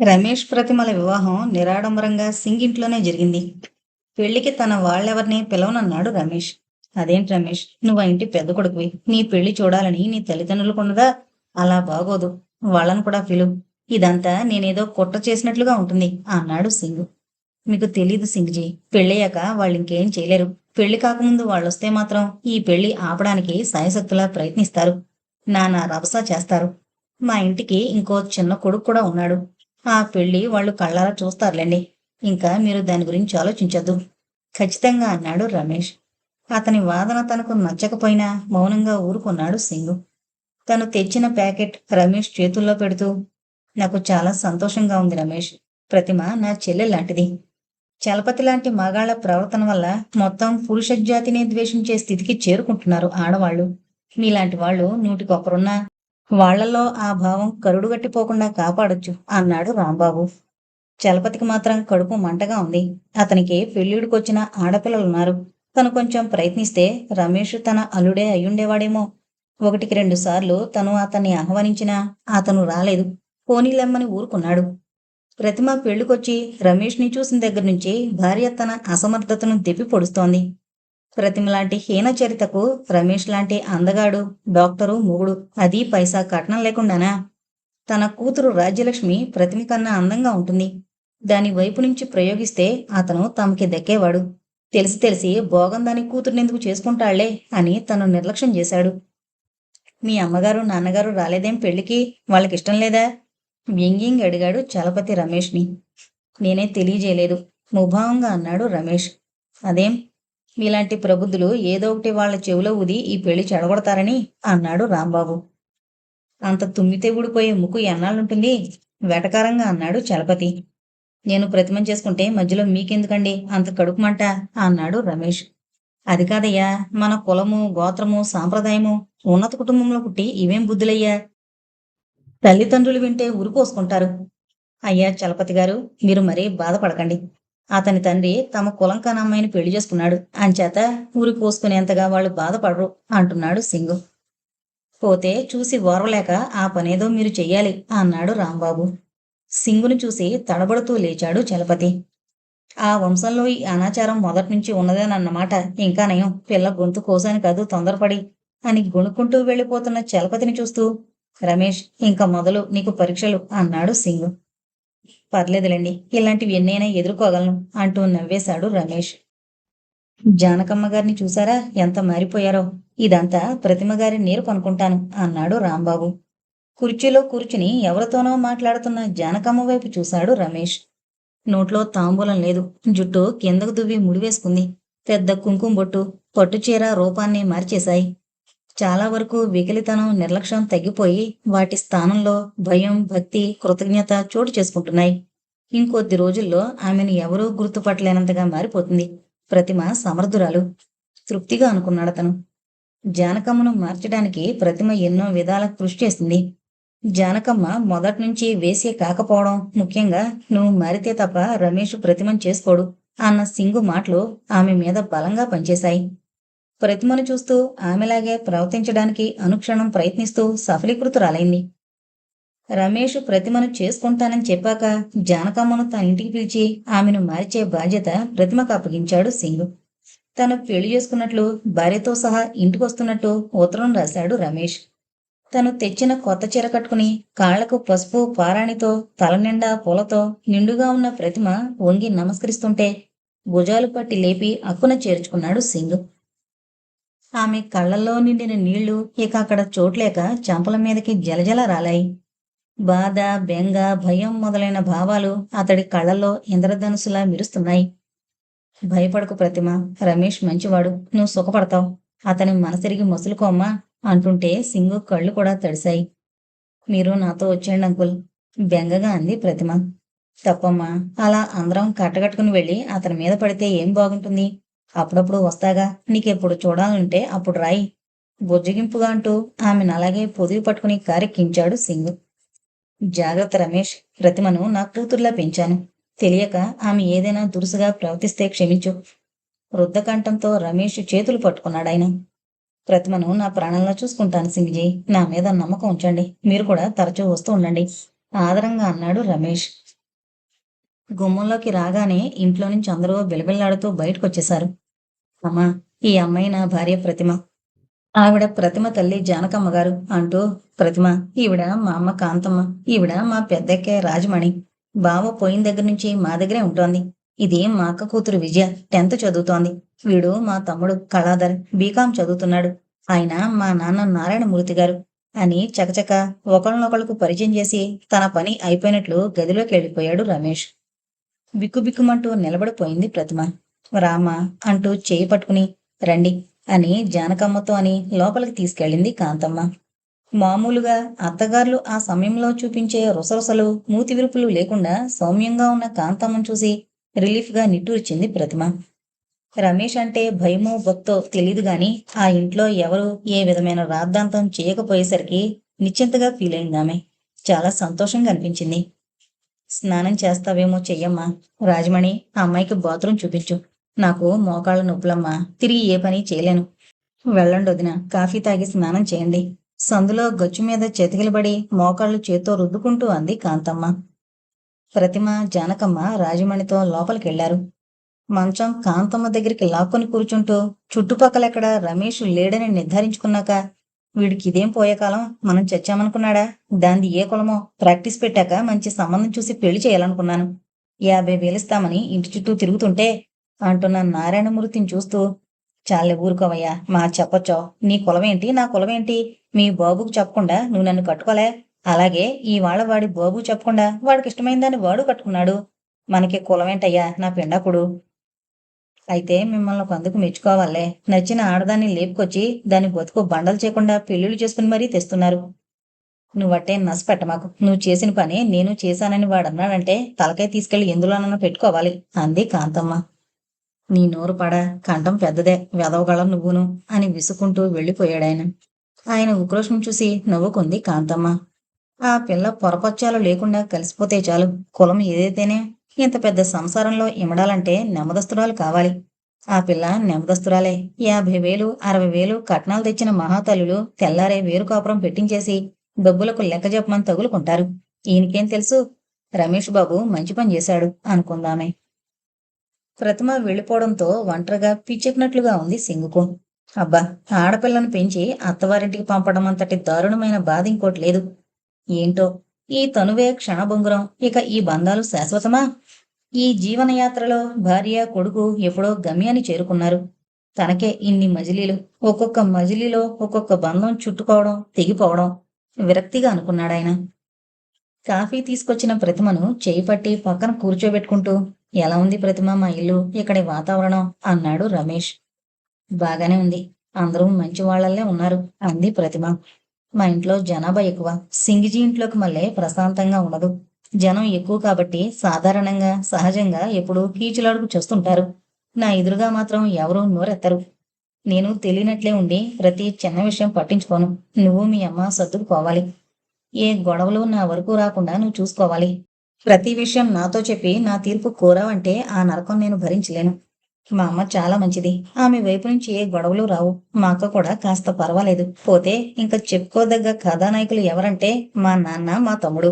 రమేష్ ప్రతిమల వివాహం నిరాడంబరంగా సింగింట్లోనే జరిగింది. పెళ్ళికి తన వాళ్ళెవరిని పిలవనన్నాడు రమేష్. అదేంటి రమేష్ నువ్వు ఆ ఇంటి పెద్ద కొడుకువి. నీ పెళ్ళి చూడాలని నీ తల్లిదండ్రులకు ఉన్నదా అలా బాగోదు. వాళ్ళని కూడా పిలు. ఇదంతా నేనేదో కుట్ర చేసినట్లుగా ఉంటుంది అన్నాడు సింగ్. మీకు తెలీదు సింగ్జీ. పెళ్ళయ్యాక వాళ్ళు ఇంకేం చేయలేరు. పెళ్ళి కాకముందు వాళ్ళొస్తే మాత్రం ఈ పెళ్ళి ఆపడానికి సాయశక్తులా ప్రయత్నిస్తారు. నానా రభస చేస్తారు. మా ఇంటికి ఇంకో చిన్న కొడుకు కూడా ఉన్నాడు. ఆ పెళ్ళి వాళ్ళు కళ్ళారా చూస్తారులేండి. ఇంకా మీరు దాని గురించి ఆలోచించద్దు. ఖచ్చితంగా అన్నాడు రమేష్. అతని వాదన తనకు నచ్చకపోయినా మౌనంగా ఊరుకున్నాడు సింగు. తను తెచ్చిన ప్యాకెట్ రమేష్ చేతుల్లో పెడుతూ నాకు చాలా సంతోషంగా ఉంది రమేష్. ప్రతిమ నా చెల్లె లాంటిది. చలపతి లాంటి మగాళ్ళ ప్రవర్తన వల్ల మొత్తం పురుష జాతిని ద్వేషించే స్థితికి చేరుకుంటున్నారు ఆడవాళ్ళు మీలాంటి వాళ్ళు నూటికొకరున్నా వాళ్ళలో ఆ భావం కరుడుగట్టిపోకుండా కాపాడొచ్చు అన్నాడు రాంబాబు. చలపతికి మాత్రం కడుపు మంటగా ఉంది. అతనికి పెళ్ళిడికొచ్చిన ఆడపిల్లలున్నారు. తను కొంచెం ప్రయత్నిస్తే రమేష్ తన అల్లుడే అయ్యుండేవాడేమో. ఒకటికి రెండు సార్లు తను అతన్ని ఆహ్వానించినా అతను రాలేదు. పోనీలెమ్మని ఊరుకున్నాడు. ప్రతిమ పెళ్ళికొచ్చి రమేష్ని చూసిన దగ్గర నుంచి భార్య తన అసమర్థతను దెప్పి పొడుస్తోంది. ప్రతిమ లాంటి హీన చరితకు రమేష్ లాంటి అందగాడు డాక్టరు మొగుడు అది పైసా కట్నం లేకుండానా? తన కూతురు రాజ్యలక్ష్మి ప్రతిమ కన్నా అందంగా ఉంటుంది. దాని వైపు నుంచి ప్రయోగిస్తే అతను తమకి దక్కేవాడు. తెలిసి తెలిసి భోగం దాని కూతురునెందుకు చేసుకుంటాళ్ళే అని తను నిర్లక్ష్యం చేశాడు. మీ అమ్మగారు నాన్నగారు రాలేదేం పెళ్ళికి వాళ్ళకిష్టం లేదా? వ్యంగ్యంగా అడిగాడు చలపతి రమేష్ని. నేనే తెలియజేయలేదు. ముభావంగా అన్నాడు రమేష్. అదేం? మీలాంటి ప్రబుద్ధులు ఏదో ఒకటి వాళ్ళ చెవిలో ఊది ఈ పెళ్ళి చెడగొడతారని అన్నాడు రాంబాబు. అంత తుమ్మితే ఊడిపోయే ముక్కు ఎన్నాళ్ళుంటుంది? వెటకారంగా అన్నాడు చలపతి. నేను ప్రతిమం చేసుకుంటే మధ్యలో మీకెందుకండి? అంత కడుపు మంట అన్నాడు రమేష్. అది కాదయ్యా మన కులము గోత్రము సాంప్రదాయము ఉన్నత కుటుంబంలో పుట్టి ఇవేం బుద్ధులయ్యా? తల్లిదండ్రులు వింటే ఉరిపోసుకుంటారు అయ్యా చలపతి గారు మీరు మరీ బాధపడకండి. అతని తండ్రి తమ కులం కాని అమ్మాయిని పెళ్ళి చేసుకున్నాడు. అంచేత ఊరి కోసుకునేంతగా వాళ్ళు బాధపడరు అంటున్నాడు సింగు. పోతే చూసి ఓర్వలేక ఆ పనేదో మీరు చెయ్యాలి అన్నాడు రాంబాబు. సింగుని చూసి తడబడుతూ లేచాడు చలపతి. ఆ వంశంలో ఈ అనాచారం మొదటి నుంచి ఉన్నదేనన్నమాట. ఇంకా నయం. పిల్ల గొంతు కోసాని కాదు తొందరపడి అని గొణుక్కుంటూ వెళ్ళిపోతున్న చలపతిని చూస్తూ రమేష్ ఇంకా మొదలు నీకు పరీక్షలు అన్నాడు సింగు. పర్లేదులేండి ఇలాంటివి ఎన్నైనా ఎదుర్కోగలను అంటూ నవ్వేశాడు రమేష్. జానకమ్మ గారిని చూసారా? ఎంత మారిపోయారో. ఇదంతా ప్రతిమ గారి నేర్పు కొనుక్కుంటాను అన్నాడు రాంబాబు. కుర్చీలో కూర్చుని ఎవరితోనో మాట్లాడుతున్న జానకమ్మ వైపు చూశాడు రమేష్. నోట్లో తాంబూలం లేదు. జుట్టు కిందకు దువ్వి ముడివేసుకుంది. పెద్ద కుంకుమ బొట్టు పట్టుచీర రూపాన్ని మార్చేశాయి. చాలా వరకు వికలితనం నిర్లక్ష్యం తగ్గిపోయి వాటి స్థానంలో భయం భక్తి కృతజ్ఞత చోటు చేసుకుంటున్నాయి. ఇంకొద్ది రోజుల్లో ఆమెను ఎవరూ గుర్తుపట్టలేనంతగా మారిపోతుంది. ప్రతిమ సమర్థురాలు. తృప్తిగా అనుకున్నాడు అతను. జానకమ్మను మార్చడానికి ప్రతిమ ఎన్నో విధాల కృషి చేసింది. జానకమ్మ మొదటి నుంచి వేసే కాకపోవడం ముఖ్యంగా నువ్వు మారితే తప్ప రమేష్ ప్రతిమను చేసుకోడు అన్న సింగు మాటలు ఆమె మీద బలంగా పనిచేశాయి. ప్రతిమను చూస్తూ ఆమెలాగే ప్రవర్తించడానికి అనుక్షణం ప్రయత్నిస్తూ సఫలీకృతురాలైంది. రమేష్ ప్రతిమను చేసుకుంటానని చెప్పాక జానకమ్మను తన ఇంటికి పిలిచి ఆమెను మార్చే బాధ్యత ప్రతిమకు అప్పగించాడు సింగ్. తను పెళ్ళి చేసుకున్నట్లు భార్యతో సహా ఇంటికొస్తున్నట్టు ఉత్తరం రాశాడు రమేష్. తను తెచ్చిన కొత్త చీర కట్టుకుని కాళ్ళకు పసుపు పారాణితో తలనిండా పూలతో నిండుగా ఉన్న ప్రతిమ వంగి నమస్కరిస్తుంటే భుజాలు పట్టి లేపి అక్కున చేర్చుకున్నాడు సింగ్. ఆమె కళ్ళల్లో నిండిన నీళ్ళు ఇక అక్కడ చోట్లేక చంపల మీదకి జలజల రాలాయి. బాధ బెంగ భయం మొదలైన భావాలు అతడి కళ్ళల్లో ఇంద్రధనుసులా మెరుస్తున్నాయి. భయపడకు ప్రతిమ రమేష్ మంచివాడు నువ్వు సుఖపడతావు. అతని మనసిరిగి మసులుకోమ్మా అంటుంటే సింగు కళ్ళు కూడా తడిశాయి. మీరు నాతో వచ్చేయండి అంకుల్ బెంగగా అంది ప్రతిమ. తప్పమ్మా అలా అందరం కట్టగట్టుకుని వెళ్ళి అతని మీద పడితే ఏం బాగుంటుంది? అప్పుడప్పుడు వస్తాగా? నీకెప్పుడు చూడాలంటే అప్పుడు రాయి. బుజ్జగింపుగా అంటూ ఆమెను అలాగే పొదివి పట్టుకుని కారెక్కించాడు సింగ్. జాగ్రత్త రమేష్ ప్రతిమను నా కూతుర్లా పెంచాను. తెలియక ఆమె ఏదైనా దురుసుగా ప్రవర్తిస్తే క్షమించు. వృద్ధకంఠంతో రమేష్ చేతులు పట్టుకున్నాడాయన. ప్రతిమను నా ప్రాణంలో చూసుకుంటాను సింగ్జీ నా మీద నమ్మకం ఉంచండి. మీరు కూడా తరచూ వస్తూ ఉండండి. ఆదరంగా అన్నాడు రమేష్. గుమ్మంలోకి రాగానే ఇంట్లో నుంచి అందరూ బిలబిల్లాడుతూ బయటకు వచ్చేశారు అమ్మా ఈ అమ్మాయి నా భార్య ప్రతిమ. ఆవిడ ప్రతిమ తల్లి జానకమ్మ గారు అంటూ ప్రతిమ ఈవిడ మా అమ్మ కాంతమ్మ ఈవిడ మా పెద్దక్కే రాజమణి. బావ పోయిన దగ్గర నుంచి మా దగ్గరే ఉంటోంది. ఇది మా అక్క కూతురు విజయ టెన్త్ చదువుతోంది. వీడు మా తమ్ముడు కళాధర్ బీకాం చదువుతున్నాడు. ఆయన మా నాన్న నారాయణమూర్తి గారు అని చకచక ఒకళ్ళనొకళ్ళకు పరిచయం చేసి తన పని అయిపోయినట్లు గదిలోకి వెళ్ళిపోయాడు రమేష్. బిక్కుబిక్కుమంటూ నిలబడిపోయింది ప్రతిమ. రామ అంటూ చేయి పట్టుకుని రండి అని జానకమ్మతో అని లోపలికి తీసుకెళ్ళింది కాంతమ్మ. మామూలుగా అత్తగారులు ఆ సమయంలో చూపించే రుసరుసలు మూతి విరుపులు లేకుండా సౌమ్యంగా ఉన్న కాంతమ్మను చూసి రిలీఫ్గా నిట్టూర్చింది ప్రతిమ. రమేష్ అంటే భయమో భక్తో తెలియదు గాని ఆ ఇంట్లో ఎవరు ఏ విధమైన రాద్ధాంతం చేయకపోయేసరికి నిశ్చింతగా ఫీల్ అయింది ఆమె. చాలా సంతోషంగా అనిపించింది. స్నానం చేస్తావేమో చెయ్యమ్మా. రాజమణి ఆ అమ్మాయికి బాత్రూమ్ చూపించు. నాకు మోకాళ్ళ నొప్పులమ్మా. తిరిగి ఏ పని చేయలేను. వెళ్ళండి వదిన. కాఫీ తాగి స్నానం చేయండి. సందులో గచ్చు మీద చెతికిలబడి మోకాళ్ళు చేత్తో రుద్దుకుంటూ అంది కాంతమ్మ. ప్రతిమ జానకమ్మ రాజమణితో లోపలికెళ్ళారు. మంచం కాంతమ్మ దగ్గరికి లాక్కొని కూర్చుంటూ చుట్టుపక్కలెక్కడ రమేష్ లేడని నిర్ధారించుకున్నాక వీడికి ఇదేం పోయే కాలం మనం చచ్చామనుకున్నాడా? దాంది ఏ కులమో? ప్రాక్టీస్ పెట్టాక మంచి సంబంధం చూసి పెళ్ళి చేయాలనుకున్నాను. యాభై వేలిస్తామని ఇంటి చుట్టూ తిరుగుతుంటే అంటున్న నారాయణమూర్తిని చూస్తూ చాలే ఊరుకోవయ్యా మా చెప్పొచ్చో? నీ కులమేంటి నా కులమేంటి మీ బాబుకు చెప్పకుండా నువ్వు నన్ను కట్టుకోలే? అలాగే ఈ వాళ్ళ వాడి బాబు చెప్పకుండా వాడికి ఇష్టమైన దాన్ని వాడు కట్టుకున్నాడు. మనకి కులమేంటయ్యా నా పిండాకుడు? అయితే మిమ్మల్ని ఒక అందుకు మెచ్చుకోవాలే. నచ్చిన ఆడదాన్ని లేపుకొచ్చి దాన్ని బతుకు బండలు చేయకుండా పెళ్ళిళ్ళు చేసుకుని మరీ తెస్తున్నారు. నువ్వట్టే నస పెట్టమాకు నువ్వు చేసిన పని నేను చేశానని వాడన్నాడంటే తలకాయ తీసుకెళ్ళి ఎందులోనన్నా పెట్టుకోవాలి. అంది కాంతమ్మ. నీ నోరు పడ కంఠం పెద్దదే వెదవగలం నువ్వును అని విసుకుంటూ వెళ్ళిపోయాడాయన. ఆయన ఉక్రోషం చూసి నవ్వుకుంది కాంతమ్మ. ఆ పిల్ల పొరపచ్చాలు లేకుండా కలిసిపోతే చాలు. కులం ఏదైతేనే ఇంత పెద్ద సంసారంలో ఇమడాలంటే నెమ్మదస్తురాలు కావాలి. ఆ పిల్ల నెమదస్తురాలే. యాభై వేలు అరవై వేలు కట్నాలు తెచ్చిన మహాతల్లులు తెల్లారే వేరు కాపురం పెట్టించేసి డబ్బులకు లెక్క చెప్పమని తగులుకుంటారు. ఈయనకేం తెలుసు? రమేష్ బాబు మంచి పని చేశాడు అనుకుందామే. ప్రతిమ వెళ్ళిపోవడంతో ఒంటరిగా పిచ్చెక్కినట్లుగా ఉంది సింగుకు. అబ్బా ఆడపిల్లను పెంచి అత్తవారింటికి పంపడం అంతటి దారుణమైన బాధ ఇంకోటి లేదు. ఏంటో ఈ తనువే క్షణభంగురం. ఇక ఈ బంధాలు శాశ్వతమా? ఈ జీవనయాత్రలో భార్య కొడుకు ఎప్పుడో గమ్యాన్ని చేరుకున్నారు. తనకే ఇన్ని మజిలీలు. ఒక్కొక్క మజిలీలో ఒక్కొక్క బంధం చుట్టుకోవడం తెగిపోవడం విరక్తిగా అనుకున్నాడాయన. కాఫీ తీసుకొచ్చిన ప్రతిమను చేయి పట్టి పక్కన కూర్చోబెట్టుకుంటూ ఎలా ఉంది ప్రతిమ మా ఇల్లు? ఇక్కడి వాతావరణం? అన్నాడు రమేష్. బాగానే ఉంది. అందరూ మంచి వాళ్ళల్లే ఉన్నారు అంది ప్రతిమ. మా ఇంట్లో జనాభా ఎక్కువ. సింగిజీ ఇంట్లోకి మళ్ళీ ప్రశాంతంగా ఉండదు. జనం ఎక్కువ కాబట్టి సాధారణంగా సహజంగా ఎప్పుడూ కీచులాడుకు చూస్తుంటారు. నా ఎదురుగా మాత్రం ఎవరూ నోరెత్తరు. నేను తెలియనట్లే ఉండి ప్రతి చిన్న విషయం పట్టించుకోను. నువ్వు మీ అమ్మ సర్దుకుపోవాలి. ఏ గొడవలు నా వరకు రాకుండా నువ్వు చూసుకోవాలి. ప్రతి విషయం నాతో చెప్పి నా తీర్పు కోరావంటే ఆ నరకం నేను భరించలేను. మా అమ్మ చాలా మంచిది. ఆమె వైపు నుంచి ఏ గొడవలు రావు. మా అక్క కూడా కాస్త పర్వాలేదు. పోతే ఇంకా చెప్పుకోదగ్గ కథానాయకులు ఎవరంటే మా నాన్న మా తమ్ముడు.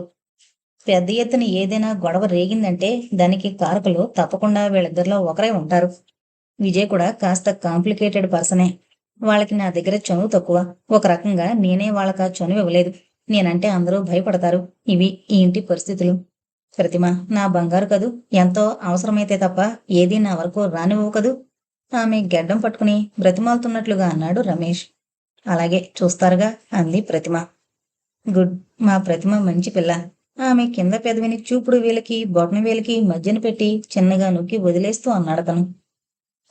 పెద్ద ఎత్తున ఏదైనా గొడవ రేగిందంటే దానికి కారకులు తప్పకుండా వీళ్ళిద్దరిలో ఒకరే ఉంటారు. విజయ్ కూడా కాస్త కాంప్లికేటెడ్ పర్సనే. వాళ్ళకి నా దగ్గర చనువు తక్కువ. ఒక రకంగా నేనే వాళ్ళకి ఆ చనువు ఇవ్వలేదు. నేనంటే అందరూ భయపడతారు. ఇవి ఈ ఇంటి పరిస్థితులు. ప్రతిమ నా బంగారు కదూ? ఎంతో అవసరమైతే తప్ప ఏదీ నా వరకు రానివ్వవు కదూ? ఆమె గెడ్డం పట్టుకుని బ్రతిమాలుతున్నట్లుగా అన్నాడు రమేష్. అలాగే చూస్తారుగా అంది ప్రతిమ. గుడ్ మా ప్రతిమ మంచి పిల్ల. ఆమె కింద పెదవిని చూపుడు వేలకి బొటన వేలకి మధ్యన పెట్టి చిన్నగా నొక్కి వదిలేస్తూ అన్నాడు తను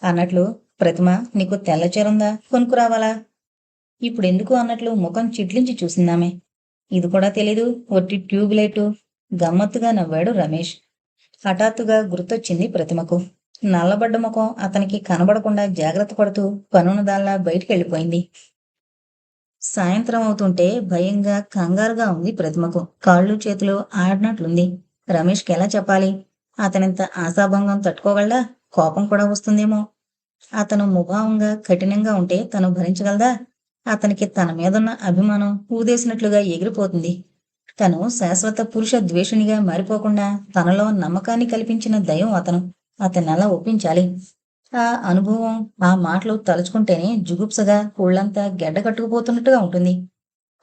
అన్నట్లు ప్రతిమ నీకు తెల్లచేరుందా కొనుక్కురావాలా ఇప్పుడు ఎందుకు అన్నట్లు ముఖం చిట్లించి చూసిందామె. ఇది కూడా తెలీదు ఒట్టి ట్యూబ్ లైటు. గమ్మత్తుగా నవ్వాడు రమేష్. హఠాత్తుగా గుర్తొచ్చింది ప్రతిమకు. నల్లబడ్డ ముఖం అతనికి కనబడకుండా జాగ్రత్త పడుతూ పనున్నదాల్లా బయటికి వెళ్ళిపోయింది. సాయంత్రం అవుతుంటే భయంగా కంగారుగా ఉంది ప్రతిమకు. కాళ్ళు చేతులు ఆడినట్లుంది. రమేష్కి ఎలా చెప్పాలి? అతనింత ఆశాభంగం తట్టుకోగలడా? కోపం కూడా వస్తుందేమో. అతను ముభావంగా కఠినంగా ఉంటే తను భరించగలదా? అతనికి తన మీదున్న అభిమానం ఊదేసినట్లుగా ఎగిరిపోతుంది. తను శాశ్వత పురుష ద్వేషునిగా మారిపోకుండా తనలో నమ్మకాన్ని కల్పించిన దయం అతను. అతన్ని అలా ఒప్పించాలి. ఆ అనుభవం ఆ మాటలు తలుచుకుంటేనే జుగుప్సగా ఒళ్ళంతా గెడ్డ కట్టుకుపోతున్నట్టుగా ఉంటుంది.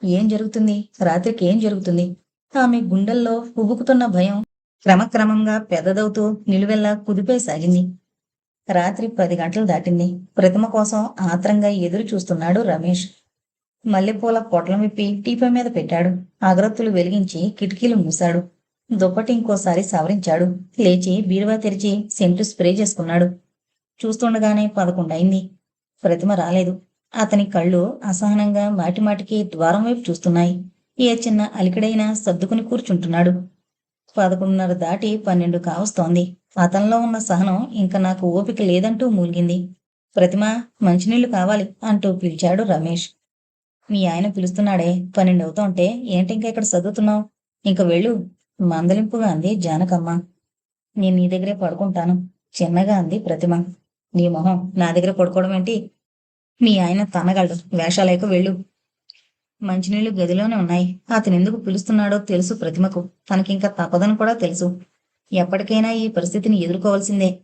ఏం జరుగుతుంది? రాత్రికి ఏం జరుగుతుంది? ఆమె గుండెల్లో ఉబుకుతున్న భయం క్రమక్రమంగా పెద్దదవుతూ నిలువెల్లా కుదిపే సాగింది. రాత్రి పది గంటలు దాటింది. ప్రతిమ కోసం ఆత్రంగా ఎదురు చూస్తున్నాడు రమేష్. మల్లెపూల పొట్లం విప్పి టీపై మీద పెట్టాడు. అగరత్తులు వెలిగించి కిటికీలు మూశాడు. దుప్పటి ఇంకోసారి సవరించాడు. లేచి బీరువా తెరిచి సెంటు స్ప్రే చేసుకున్నాడు. చూస్తుండగానే పదకొండయింది ప్రతిమ రాలేదు. అతని కళ్ళు అసహనంగా మాటిమాటికి ద్వారం వైపు చూస్తున్నాయి. ఏ చిన్న అలికిడైనా సర్దుకుని కూర్చుంటున్నాడు. పదకొండున్నర దాటి పన్నెండు కావస్తోంది. అతనిలో ఉన్న సహనం ఇంకా నాకు ఓపిక లేదంటూ మూలిగింది. ప్రతిమ మంచినీళ్ళు కావాలి అంటూ పిలిచాడు రమేష్. మీ ఆయన పిలుస్తున్నాడే పన్నెండు అవుతుంటే ఏంటి ఇంకా ఇక్కడ చదువుతున్నావు ఇంక వెళ్ళు. మందలింపుగా అంది జానకమ్మ. నేను నీ దగ్గరే పడుకుంటాను చిన్నగా అంది ప్రతిమ. నీ మొహం నా దగ్గర పడుకోవడం ఏంటి? మీ ఆయన తనగలడు వేషాలేక వెళ్ళు. మంచినీళ్ళు గదిలోనే ఉన్నాయి. అతను ఎందుకు పిలుస్తున్నాడో తెలుసు ప్రతిమకు. తనకింకా తప్పదని కూడా తెలుసు. ఎప్పటికైనా ఈ పరిస్థితిని ఎదుర్కోవాల్సిందే.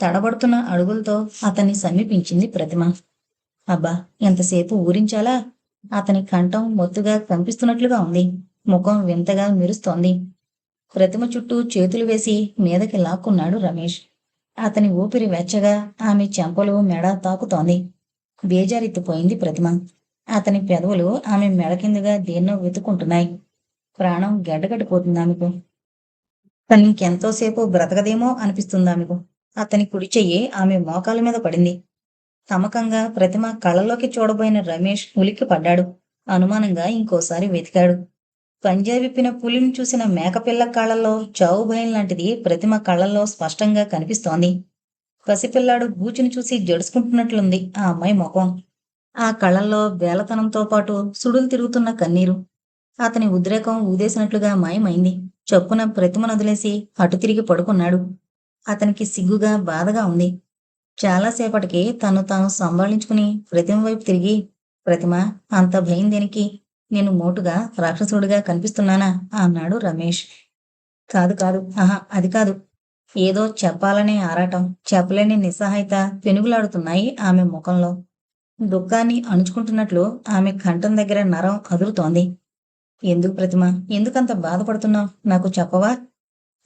తడబడుతున్న అడుగులతో అతన్ని సమీపించింది ప్రతిమ. అబ్బా ఎంతసేపు ఊరించాలా? అతని కంఠం మొత్తుగా కంపిస్తున్నట్లుగా ఉంది. ముఖం వింతగా మెరుస్తోంది. ప్రతిమ చుట్టూ చేతులు వేసి మీదకి లాక్కున్నాడు రమేష్. అతని ఊపిరి వెచ్చగా ఆమె చెంపలు మెడ తాకుతోంది. బేజారెత్తిపోయింది ప్రతిమ. అతని పెదవులు ఆమె మెడ కిందగా దేన్నో వెతుకుంటున్నాయి ప్రాణం గడ్డగట్టిపోతుంది ఆమెకు. తను ఇంకెంతోసేపు బ్రతకదేమో అనిపిస్తుంది ఆమెకు. అతని కుడి చెయ్యి ఆమె మోకాల మీద పడింది. తమకంగా ప్రతిమ కళ్ళలోకి చూడబోయిన రమేష్ ఉలిక్కి పడ్డాడు. అనుమానంగా ఇంకోసారి వెతికాడు. పంజా విప్పిన పులిని చూసిన మేకపిల్ల కళ్ళల్లో చావు భయం లాంటిది ప్రతిమ కళ్ళల్లో స్పష్టంగా కనిపిస్తోంది. పసిపిల్లాడు బూచిని చూసి జడుచుకుంటున్నట్లుంది ఆ అమ్మాయి ముఖం. ఆ కళ్ళల్లో వేలతనంతో పాటు సుడులు తిరుగుతున్న కన్నీరు. అతని ఉద్రేకం ఊదేసినట్లుగా మాయమైంది. చప్పున ప్రతిమను వదిలేసి అటు తిరిగి పడుకున్నాడు. అతనికి సిగ్గుగా బాధగా ఉంది. చాలాసేపటికి తను తాను సంభాళించుకుని ప్రతిమ వైపు తిరిగి ప్రతిమ అంత భయం దేనికి? నేను మోటుగా రాక్షసుడిగా కనిపిస్తున్నానా? అన్నాడు రమేష్. కాదు కాదు ఆహా అది కాదు. ఏదో చెప్పాలనే ఆరాటం చెప్పలేని నిస్సహాయత పెనుగులాడుతున్నాయి ఆమె ముఖంలో. దుఃఖాన్ని అణుచుకుంటున్నట్లు ఆమె కంఠం దగ్గర నరం అదురుతోంది. ఎందుకు ప్రతిమ? ఎందుకంత బాధపడుతున్నావు? నాకు చెప్పవా?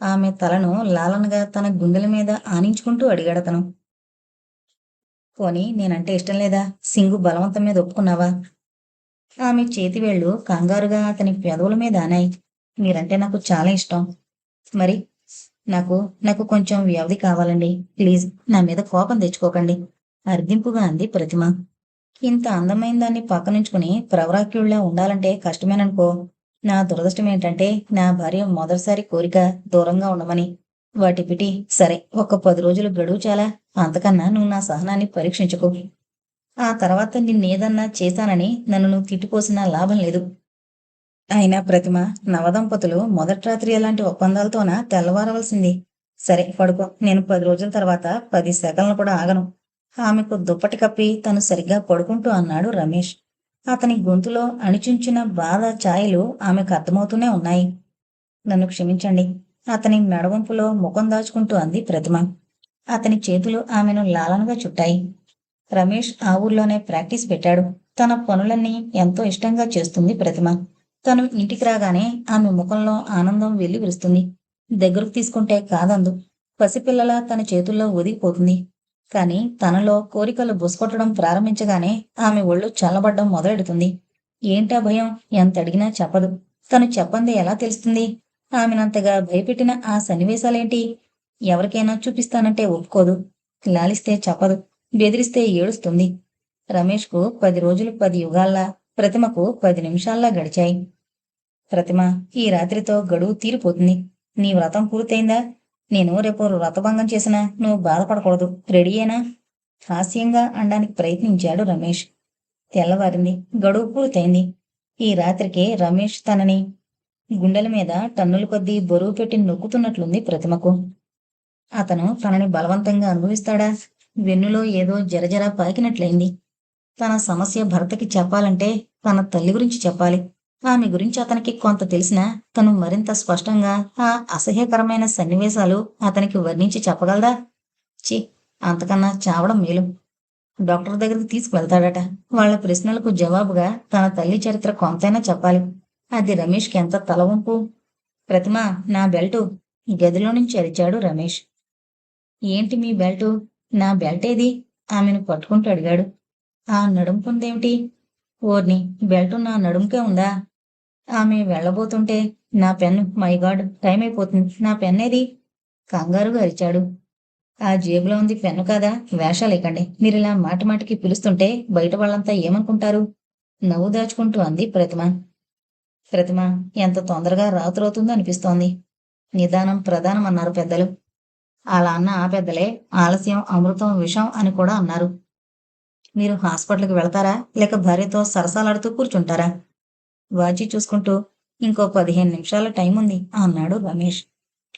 ఆమె తలను లాలనగా తన గుండెల మీద ఆనించుకుంటూ అడిగాడతను. పోనీ నేనంటే ఇష్టం లేదా? సింగు బలవంతం మీద ఒప్పుకున్నావా? ఆమె చేతివేళ్ళు కంగారుగా అతని పెదవుల మీద ఆనాయి. మీరంటే నాకు చాలా ఇష్టం. మరి నాకు నాకు కొంచెం వ్యవధి కావాలండి. ప్లీజ్ నా మీద కోపం తెచ్చుకోకండి. అర్ధింపుగా అంది ప్రతిమ. ఇంత అందమైన దాన్ని పక్కనుంచుకుని ప్రవరాక్యుళ్ళ ఉండాలంటే కష్టమేననుకో. నా దురదృష్టం ఏంటంటే నా భార్య మొదటిసారి కోరిక దూరంగా ఉండమని. వాటి పిటి సరే ఒక్క పది రోజులు గడువు చాలా. అంతకన్నా నువ్వు నా సహనాన్ని పరీక్షించుకో. ఆ తర్వాత నిన్నేదన్నా చేశానని నన్ను నువ్వు తిట్టిపోసినా లాభం లేదు. అయినా ప్రతిమ నవదంపతులు మొదటి రాత్రి అలాంటి ఒప్పందాలతోన తెల్లవారవలసింది. సరే పడుకో. నేను పది రోజుల తర్వాత పది సెకన్లు కూడా ఆగను. ఆమెకు దుప్పటి కప్పి తను సరిగ్గా పడుకుంటూ అన్నాడు రమేష్. అతని గొంతులో అణిచుంచిన బాధ ఛాయలు ఆమెకు అర్థమవుతూనే ఉన్నాయి. నన్ను క్షమించండి. అతని మెడవంపులో ముఖం దాచుకుంటూ అంది ప్రతిమ. అతని చేతులు ఆమెను లాలనగా చుట్టాయి. రమేష్ ఆ ఊర్లోనే ప్రాక్టీస్ పెట్టాడు. తన పనులన్నీ ఎంతో ఇష్టంగా చేస్తుంది ప్రతిమ. తను ఇంటికి రాగానే ఆమె ముఖంలో ఆనందం వెల్లివిరుస్తుంది దగ్గరకు తీసుకుంటే కాదందు. పసిపిల్లల తన చేతుల్లో ఒదిగిపోతుంది. కాని తనలో కోరికలు బుసకొట్టడం ప్రారంభించగానే ఆమె ఒళ్ళు చల్లబడ్డం మొదలెడుతుంది. ఏంటా భయం? ఎంత అడిగినా చెప్పదు. తను చెప్పంది ఎలా తెలుస్తుంది? ఆమెనంతగా భయపెట్టిన ఆ సన్నివేశాలేంటి? ఎవరికైనా చూపిస్తానంటే ఒప్పుకోదు. లాలిస్తే చెప్పదు. బెదిరిస్తే ఏడుస్తుంది. రమేష్కు పది రోజులు పది యుగాల్లా ప్రతిమకు పది నిమిషాల్లా గడిచాయి. ప్రతిమ ఈ రాత్రితో గడువు తీరిపోతుంది. నీ వ్రతం పూర్తయిందా? నేను రేపు వ్రతభంగం చేసినా నువ్వు బాధపడకూడదు. రెడీయేనా హాస్యంగా అనడానికి ప్రయత్నించాడు రమేష్. తెల్లవారింది. గడువు పూర్తయింది. ఈ రాత్రికి రమేష్ తనని గుండెల మీద టన్నుల కొద్దీ బరువు పెట్టి నొక్కుతున్నట్లుంది ప్రతిమకు. అతను తనని బలవంతంగా అనుభవిస్తాడా? వెన్నులో ఏదో జరజర పాకినట్లయింది తన సమస్య భర్తకి చెప్పాలంటే తన తల్లి గురించి చెప్పాలి. ఆమె గురించి అతనికి కొంత తెలిసినా తను మరింత స్పష్టంగా ఆ అసహ్యకరమైన సన్నివేశాలు అతనికి వర్ణించి చెప్పగలదా? చి అంతకన్నా చావడం మేలు. డాక్టర్ దగ్గరికి తీసుకువెళ్తాడట. వాళ్ళ ప్రశ్నలకు జవాబుగా తన తల్లి చరిత్ర కొంతైనా చెప్పాలి. అది రమేష్కి ఎంత తలవంపు ప్రతిమ నా బెల్టు. గదిలో నుంచి అరిచాడు రమేష్. ఏంటి మీ బెల్టు? నా బెల్ట్ ఏది? ఆమెను పట్టుకుంటూ అడిగాడు. ఆ నడుముకుందేమిటి ఓర్ని బెల్టు నా నడుముకే ఉందా? ఆమె వెళ్ళబోతుంటే నా పెన్ మై గాడ్ టైం అయిపోతుంది. నా పెన్ ఏది? కంగారుగా అరిచాడు. ఆ జేబులో ఉంది పెన్ను కాదా? వేషాలేకండి మీరు ఇలా మాటి మాటికి పిలుస్తుంటే బయట వాళ్ళంతా ఏమనుకుంటారు? నవ్వు దాచుకుంటూ అంది ప్రతిమ. ప్రతిమ ఎంత తొందరగా రాత్రవుతుందో అనిపిస్తోంది. నిదానం ప్రధానం అన్నారు పెద్దలు. అలా అన్న ఆ పెద్దలే ఆలస్యం అమృతం విషం అని కూడా అన్నారు. మీరు హాస్పిటల్కి వెళతారా? లేక భార్యతో సరసాలాడుతూ కూర్చుంటారా? వాచి చూసుకుంటూ ఇంకో పదిహేను నిమిషాల టైం ఉంది అన్నాడు రమేష్.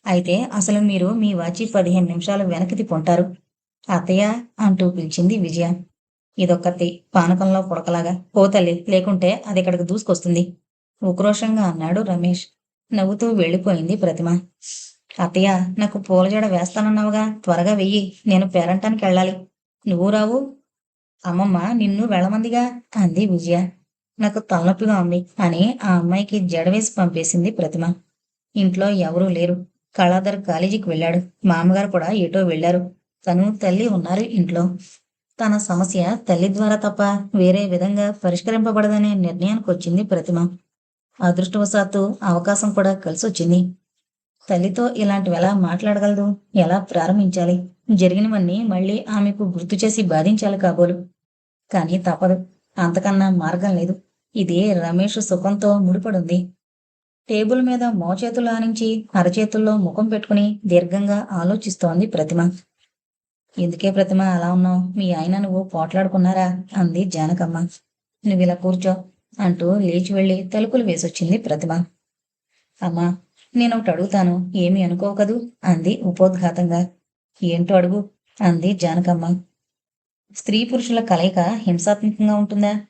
అయితే అసలు మీరు మీ వాచి పదిహేను నిమిషాలు వెనక్కి తిప్పుంటారు. అత్తయ్య అంటూ పిలిచింది విజయ. ఇదొక్కతి పానకంలో పుడకలాగా. పోతల్లి లేకుంటే అది ఇక్కడికి దూసుకొస్తుంది. ఉక్రోషంగా అన్నాడు రమేష్. నవ్వుతూ వెళ్ళిపోయింది ప్రతిమ. అత్తయ్య నాకు పూల జడ వేస్తానన్నావుగా. త్వరగా వెయ్యి. నేను పేరంటానికి వెళ్ళాలి. నువ్వు రావు. అమ్మమ్మ నిన్ను వెళ్ళమందిగా అంది విజయ. నాకు తలనొప్పిగా ఉంది అని ఆ అమ్మాయికి జడ వేసి పంపేసింది ప్రతిమ. ఇంట్లో ఎవరూ లేరు. కళాధర్ కాలేజీకి వెళ్ళాడు. మామగారు కూడా ఎటో వెళ్ళారు. తను తల్లి ఉన్నారు ఇంట్లో. తన సమస్య తల్లి ద్వారా తప్ప వేరే విధంగా పరిష్కరింపబడదనే నిర్ణయానికి వచ్చింది ప్రతిమ. అదృష్టవశాత్తు అవకాశం కూడా కలిసి వచ్చింది తల్లితో ఇలాంటివి ఎలా మాట్లాడగలదు? ఎలా ప్రారంభించాలి? జరిగినవన్నీ మళ్ళీ ఆమెకు గుర్తు చేసి బాధించాలి కాబోలు. కానీ తప్పదు. అంతకన్నా మార్గం లేదు. ఇది రమేష్ సుఖంతో ముడిపడుంది. టేబుల్ మీద మోచేతులు ఆనించి అరచేతుల్లో ముఖం పెట్టుకుని దీర్ఘంగా ఆలోచిస్తోంది ప్రతిమ. ఎందుకే ప్రతిమ అలా ఉన్నావు? మీ ఆయన నువ్వు పోట్లాడుకున్నారా? అంది జానకమ్మ. నువ్వు ఇలా కూర్చో. అంటూ లేచి వెళ్ళి తలుపులు వేసొచ్చింది ప్రతిమ అమ్మా నేను ఒకటి అడుగుతాను. ఏమి అనుకోకదు అంది ఉపోద్ఘాతంగా. ఏంటో అడుగు అంది జానకమ్మ. స్త్రీ పురుషుల కలయిక హింసాత్మకంగా ఉంటుందా?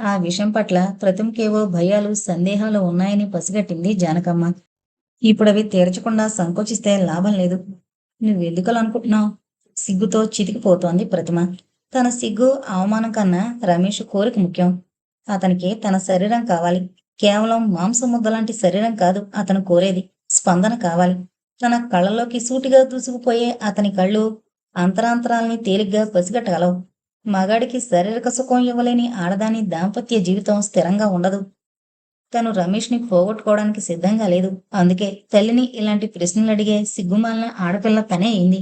ఆ విషయం పట్ల ప్రతిమకేవో భయాలు సందేహాలు ఉన్నాయని పసిగట్టింది జానకమ్మ. ఇప్పుడు అవి తీర్చకుండా సంకోచిస్తే లాభం లేదు. నువ్వెందుకలు అనుకుంటున్నావు? సిగ్గుతో చితికిపోతోంది ప్రతిమ. తన సిగ్గు అవమానం కన్నా రమేష్ కోరిక ముఖ్యం. అతనికి తన శరీరం కావాలి. కేవలం మాంసం ముద్దలాంటి శరీరం కాదు అతను కోరేది స్పందన కావాలి. తన కళ్ళలోకి సూటిగా దూసుకుపోయే అతని కళ్ళు అంతరాంతరాల్ని తేలిగ్గా పసిగట్టగలవు మగాడికి శారీరక సుఖం ఇవ్వలేని ఆడదాని దాంపత్య జీవితం స్థిరంగా ఉండదు. తను రమేష్ని పోగొట్టుకోవడానికి సిద్ధంగా లేదు. అందుకే తల్లిని ఇలాంటి ప్రశ్నలు అడిగే సిగ్గుమాలిన ఆడపిల్ల తనే అయింది.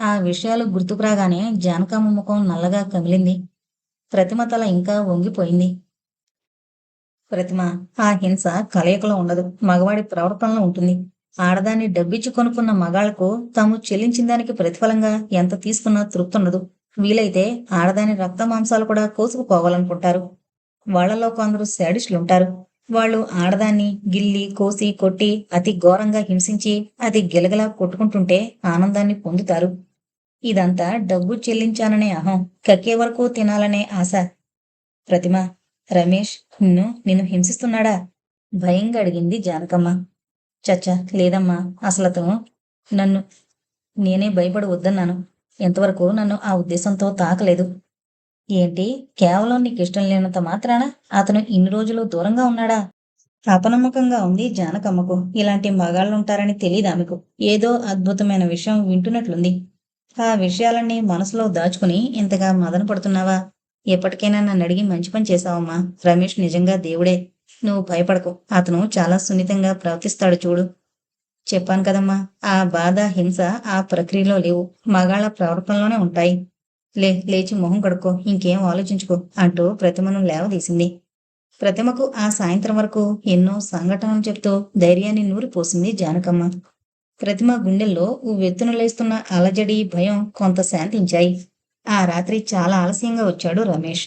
ఆ విషయాలు గుర్తుకు రాగానే జానకమ్మ ముఖం నల్లగా కమిలింది. ప్రతిమ తల ఇంకా వంగిపోయింది. ప్రతిమ ఆ హింస కలయికలో ఉండదు. మగవాడి ప్రవర్తనలో ఉంటుంది. ఆడదాన్ని డబ్బిచ్చి కొనుక్కున్న మగాళ్ళకు తాము చెల్లించిన దానికి ప్రతిఫలంగా ఎంత తీసుకున్నా తృప్తుండదు వీలైతే ఆడదాని రక్త మాంసాలు కూడా కోసుకుపోవాలనుకుంటారు. వాళ్ళలో కొందరు శాడిస్టులుంటారు. వాళ్ళు ఆడదాన్ని గిల్లి కోసి కొట్టి అతి ఘోరంగా హింసించి అది గిలగలా కొట్టుకుంటుంటే ఆనందాన్ని పొందుతారు. ఇదంతా డబ్బు చెల్లించాననే అహం. కక్కే వరకు తినాలనే ఆశ. ప్రతిమ రమేష్ నిన్ను నిన్ను హింసిస్తున్నాడా? భయంగా అడిగింది జానకమ్మ. చచ్చా లేదమ్మా అసలతో నన్ను నేనే భయపడి వద్దన్నాను ఎంతవరకు నన్ను ఆ ఉద్దేశంతో తాకలేదు. ఏంటి కేవలం నీకు ఇష్టం లేనంత మాత్రాన అతను ఇన్ని రోజులు దూరంగా ఉన్నాడా? అపనమ్మకంగా ఉంది జానకమ్మకు. ఇలాంటి మగాళ్ళుంటారని తెలియదు ఆమెకు ఏదో అద్భుతమైన విషయం వింటున్నట్లుంది. ఆ విషయాలన్నీ మనసులో దాచుకుని ఇంతగా మదన పడుతున్నావా? ఎప్పటికైనా నన్ను అడిగి మంచి పని చేశావమ్మా. రమేష్ నిజంగా దేవుడే. నువ్వు భయపడకు. అతను చాలా సున్నితంగా ప్రవర్తిస్తాడు చూడు. చెప్పాను కదమ్మా ఆ బాధ హింస ఆ ప్రక్రియలో లేవు. మగాళ్ళ ప్రవర్తనలోనే ఉంటాయి. లే లేచి మొహం కడుక్కో. ఇంకేం ఆలోచించుకో అంటూ ప్రతిమను లేవదీసింది. ప్రతిమకు ఆ సాయంత్రం వరకు ఎన్నో సంఘటనలు చెప్తూ ధైర్యాన్ని నూరిపోసింది జానకమ్మ. ప్రతిమ గుండెల్లో వెత్తున లేస్తున్న అలజడి భయం కొంత శాంతించాయి. ఆ రాత్రి చాలా ఆలస్యంగా వచ్చాడు రమేష్.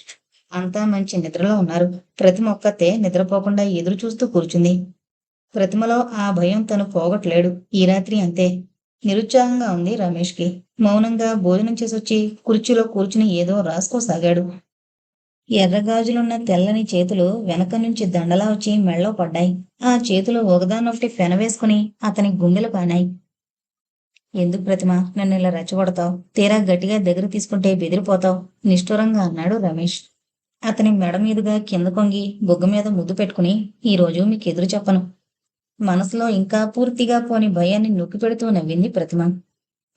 అంతా మంచి నిద్రలో ఉన్నారు. ప్రతిమ ఒక్కతే నిద్రపోకుండా ఎదురు చూస్తూ కూర్చుంది. ప్రతిమలో ఆ భయం తను పోగొట్లేడు ఈ రాత్రి అంతే. నిరుత్సాహంగా ఉంది రమేష్కి. మౌనంగా భోజనం చేసొచ్చి కుర్చీలో కూర్చుని ఏదో రాసుకోసాగాడు. ఎర్రగాజులున్న తెల్లని చేతులు వెనక నుంచి దండలా వచ్చి మెళ్ళో పడ్డాయి. ఆ చేతులు ఒకదానొకటి ఫెనవేసుకుని అతని గుండెలు పానాయి. ఎందుకు ప్రతిమ? నన్ను ఇలా రెచ్చగొడతావు. తీరా గట్టిగా దగ్గర తీసుకుంటే బెదిరిపోతావు నిష్ఠురంగా అన్నాడు రమేష్. అతని మెడ మీదుగా కింద కొంగి బొగ్గ మీద ముద్దు పెట్టుకుని ఈ రోజు మీకు ఎదురు చెప్పను. మనసులో ఇంకా పూర్తిగా పోని భయాన్ని నొక్కి పెడుతూ నవ్వింది ప్రతిమ.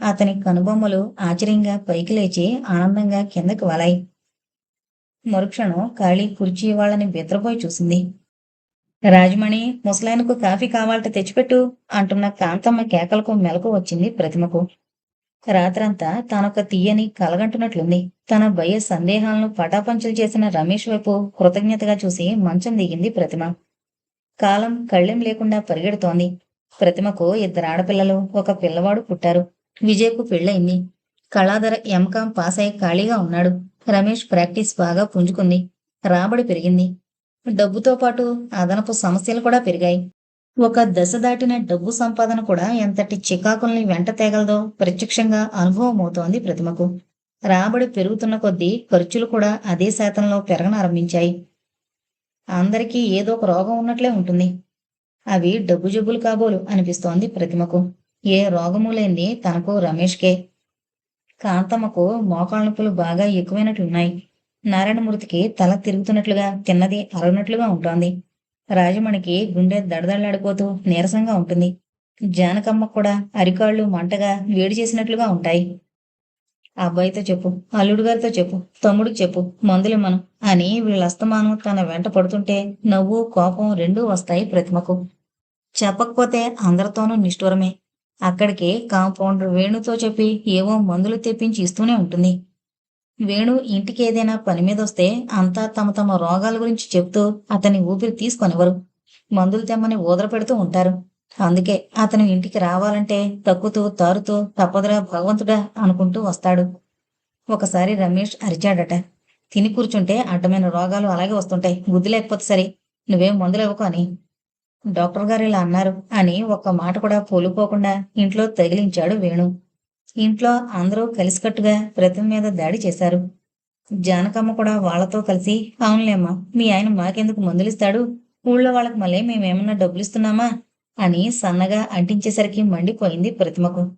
అతని కనుబొమ్మలు ఆశ్చర్యంగా పైకి లేచి ఆనందంగా కిందకి వలాయి. మరుక్షణం ఖాళీ కుర్చీ వాళ్ళని బెదరపోయి చూసింది. రాజమణి ముసలాయనకు కాఫీ కావాలట తెచ్చిపెట్టు అంటున్న కాంతమ్మ కేకలకు మెలకు వచ్చింది ప్రతిమకు. రాత్రంతా తానొక తీయని కలగంటున్నట్లుంది. తన భయ సందేహాలను పటాపంచలు చేసిన రమేష్ వైపు కృతజ్ఞతగా చూసి మంచం దిగింది ప్రతిమ. కాలం కళ్ళెం లేకుండా పరిగెడుతోంది. ప్రతిమకు ఇద్దరు ఆడపిల్లలు ఒక పిల్లవాడు పుట్టారు. విజయ్కు పెళ్ళయింది. కళాధర ఎంకాం పాస్ అయి ఖాళీగా ఉన్నాడు. రమేష్ ప్రాక్టీస్ బాగా పుంజుకుంది. రాబడి పెరిగింది. డబ్బుతో పాటు అదనపు సమస్యలు కూడా పెరిగాయి. ఒక దశ దాటిన డబ్బు సంపాదన కూడా ఎంతటి చికాకుల్ని వెంట తేగలదో ప్రత్యక్షంగా అనుభవం అవుతోంది ప్రతిమకు. రాబడి పెరుగుతున్న కొద్దీ ఖర్చులు కూడా అదే శాతంలో పెరగనారంభించాయి. అందరికీ ఏదో ఒక రోగం ఉన్నట్లే ఉంటుంది. అవి డబ్బు జబ్బులు కాబోలు అనిపిస్తోంది ప్రతిమకు. ఏ రోగము లేనిది తనకు రమేష్కే. కాంతమ్మకు మోకాళ్ళ నొప్పులు బాగా ఎక్కువైనట్లున్నాయి నారాయణమూర్తికి తల తిరుగుతున్నట్లుగా తిన్నది అరగనట్లుగా ఉంటోంది. రాజమణికి గుండె దడదళ్ళాడిపోతూ నీరసంగా ఉంటుంది. జానకమ్మ కూడా అరికాళ్ళు మంటగా వేడి చేసినట్లుగా ఉంటాయి. అబ్బాయితో చెప్పు అల్లుడు గారితో చెప్పు తమ్ముడికి చెప్పు మందులిమ్మను అని వీళ్ళ అస్తమానం తన వెంట పడుతుంటే నవ్వు కోపం రెండూ వస్తాయి ప్రతిమకు. చెప్పకపోతే అందరితోనూ నిష్ఠూరమే. అక్కడికి కాంపౌండర్ వేణుతో చెప్పి ఏవో మందులు తెప్పించి ఇస్తూనే ఉంటుంది. వేణు ఇంటికి ఏదైనా పని మీద వస్తే అంతా తమ తమ రోగాల గురించి చెప్తూ అతని ఊపిరి తీసుకొనివ్వరు. మందులు తెమ్మని ఊదర పెడుతూ ఉంటారు. అందుకే అతను ఇంటికి రావాలంటే తక్కుతూ తారుతూ తప్పదురా భగవంతుడా అనుకుంటూ వస్తాడు. ఒకసారి రమేష్ అరిచాడట. తిని కూర్చుంటే అడ్డమైన రోగాలు అలాగే వస్తుంటాయి. బుద్ధి లేకపోతే సరే. నువ్వేం మందులు ఇవ్వకు అని. డాక్టర్ గారు ఇలా అన్నారు అని ఒక్క మాట కూడా పోలిపోకుండా ఇంట్లో తగిలించాడు వేణు. ఇంట్లో అందరూ కలిసికట్టుగా ప్రతిమ మీద దాడి చేశారు. జానకమ్మ కూడా వాళ్ళతో కలిసి అవునులేమ్మా మీ ఆయన మాకెందుకు మందులిస్తాడు? ఊళ్ళో వాళ్ళకి మళ్ళీ మేమేమన్నా డబ్బులిస్తున్నామా? అని సన్నగా అంటించేసరికి మండిపోయింది ప్రతిమకు.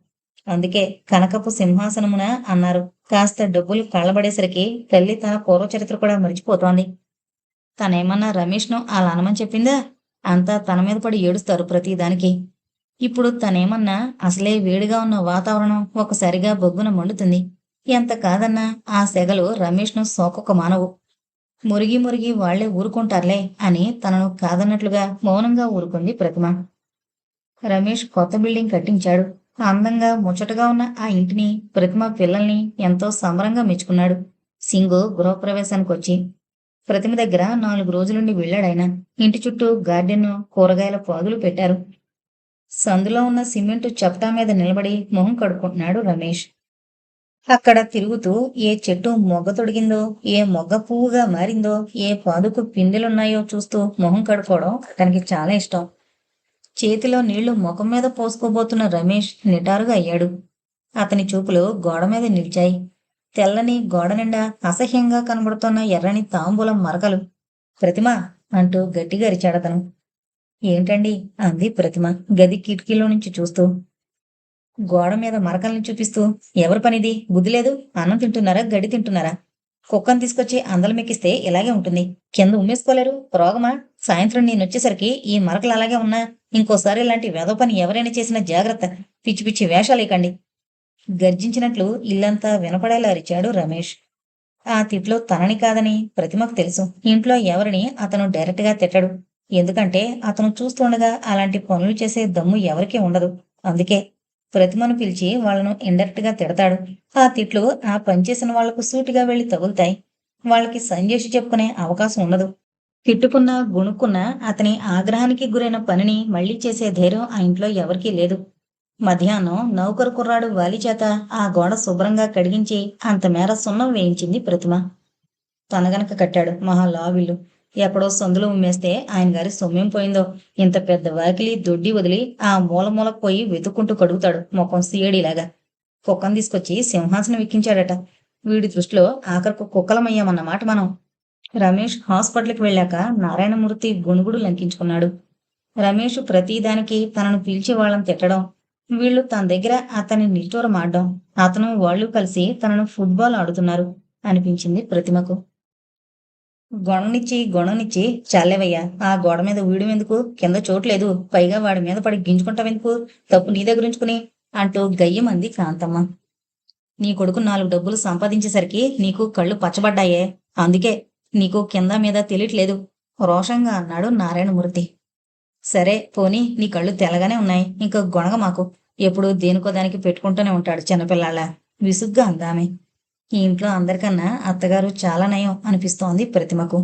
అందుకే కనకపు సింహాసనమున అన్నారు. కాస్త డబ్బులు కళ్ళబడేసరికి తల్లి తన పూర్వచరిత్ర కూడా మర్చిపోతోంది. తనేమన్నా రమేష్ను అలా అనమని చెప్పిందా? అంతా తన మీద పడి ఏడుస్తారు ప్రతిదానికి. ఇప్పుడు తనేమన్నా అసలే వేడిగా ఉన్న వాతావరణం ఒకసారిగా బొగ్గున మండుతుంది. ఎంత కాదన్నా ఆ సెగలు రమేష్ను సోకొక మానవు. మురిగి మురిగి వాళ్ళే ఊరుకుంటారులే అని తనను కాదన్నట్లుగా మౌనంగా ఊరుకుంది ప్రతిమ. రమేష్ కొత్త బిల్డింగ్ కట్టించాడు. అందంగా ముచ్చటగా ఉన్న ఆ ఇంటిని ప్రతిమ పిల్లల్ని ఎంతో సమరంగా మెచ్చుకున్నాడు. సింగు గృహప్రవేశానికి వచ్చి ప్రతిమ దగ్గర నాలుగు రోజులుండి వెళ్ళాడాయన ఇంటి చుట్టూ గార్డెన్ కూరగాయల పాదులు పెట్టారు. సందులో ఉన్న సిమెంటు చప్టా మీద నిలబడి మొహం కడుక్కుంటున్నాడు రమేష్. అక్కడ తిరుగుతూ ఏ చెట్టు మొగ్గ తొడిగిందో ఏ మొగ్గ పువ్వుగా మారిందో ఏ పాదుకు పిండిలున్నాయో చూస్తూ మొహం కడుక్కోవడం అతనికి చాలా ఇష్టం. చేతిలో నీళ్ళు ముఖం మీద పోసుకోబోతున్న రమేష్ నిటారుగా అయ్యాడు. అతని చూపులు గోడ మీద నిలిచాయి. తెల్లని గోడ నిండా అసహ్యంగా కనబడుతున్న ఎర్రని తాంబూలం మరకలు. ప్రతిమ అంటూ గట్టిగా అరిచాడతను ఏంటండి? అంది ప్రతిమ గది కిటికీలో నుంచి చూస్తూ. గోడ మీద మరకల్ని చూపిస్తూ ఎవరి పనిది? బుద్ధి లేదు. అన్నం తింటున్నారా? గడి తింటున్నారా? కుక్కను తీసుకొచ్చి అందలమెక్కిస్తే ఇలాగే ఉంటుంది. కింద ఉమ్మేసుకోలేరు? రోగమా? సాయంత్రం నేను వచ్చేసరికి ఈ మరకలు అలాగే ఉన్నా. ఇంకోసారి ఇలాంటి వేద పని ఎవరైనా చేసిన జాగ్రత్త. పిచ్చి పిచ్చి వేషాలు ఇకండి గర్జించినట్లు ఇల్లంతా వినపడేలా అరిచాడు రమేష్. ఆ తిట్లో తనని కాదని ప్రతిమకు తెలుసు. ఇంట్లో ఎవరిని అతను డైరెక్ట్గా తిట్టడు. ఎందుకంటే అతను చూస్తుండగా అలాంటి పనులు చేసే దమ్ము ఎవరికీ ఉండదు. అందుకే ప్రతిమను పిలిచి వాళ్ళను ఇండైరెక్ట్గా తిడతాడు. ఆ తిట్లు ఆ పనిచేసిన వాళ్ళకు సూటిగా వెళ్ళి తగులుతాయి. వాళ్ళకి సంజేషి చెప్పుకునే అవకాశం ఉండదు. తిట్టుకున్నా గుణుక్కున్నా అతని ఆగ్రహానికి గురైన పనిని మళ్ళీ చేసే ధైర్యం ఆ ఇంట్లో ఎవరికీ లేదు. మధ్యాహ్నం నౌకరు కుర్రాడు వాలి చేత ఆ గోడ శుభ్రంగా కడిగించి అంతమేర సున్నం వేయించింది ప్రతిమ. తనగనక కట్టాడు మహా లావిల్లు ఎక్కడో సందులో ఉమ్మేస్తే ఆయన గారి సొమ్మేం పోయిందో. ఇంత పెద్ద వాకిలి దొడ్డి వదిలి ఆ మూల మూలకు పోయి వెతుక్కుంటూ కడుగుతాడు ముఖం సీయడిలాగా కుక్కను తీసుకొచ్చి సింహాసనం ఎక్కించాడట. వీడి దృష్టిలో ఆఖరకు కుక్కలమయ్యామన్నమాట మనం. రమేష్ హాస్పిటల్కి వెళ్ళాక నారాయణమూర్తి గొణుగుడు లంకించుకున్నాడు. రమేష్ ప్రతిదానికి తనను పిలిచి వాళ్ళని తిట్టడం వీళ్ళు తన దగ్గర అతని నిట్టూరమాడడం అతను వాళ్ళు కలిసి తనను ఫుట్బాల్ ఆడుతున్నారు అనిపించింది ప్రతిమకు. గొడవనిచ్చి గొడవనిచ్చి చాలేవయ్యా ఆ గోడ మీద వీడు ఎందుకు? కింద చోట్లేదు పైగా వాడి మీద పడి గింజుకుంటావెందుకు తప్పు నీ దగ్గర ఉంచుకుని అంటూ గయ్యమంది కాంతమ్మ. నీ కొడుకు నాలుగు డబ్బులు సంపాదించేసరికి నీకు కళ్ళు పచ్చబడ్డాయే. అందుకే నీకు కింద మీద తెలియట్లేదు. రోషంగా అన్నాడు నారాయణమూర్తి. సరే పోనీ నీ కళ్ళు తెల్లగానే ఉన్నాయి. ఇంకా గొనగ మాకు. ఎప్పుడు దేనికో దానికి పెట్టుకుంటూనే ఉంటాడు చిన్నపిల్లాళ్ళ విసుగ్గా అందామె. ఈ ఇంట్లో అందరికన్నా అత్తగారు చాలా నయం అనిపిస్తోంది ప్రతిమకు.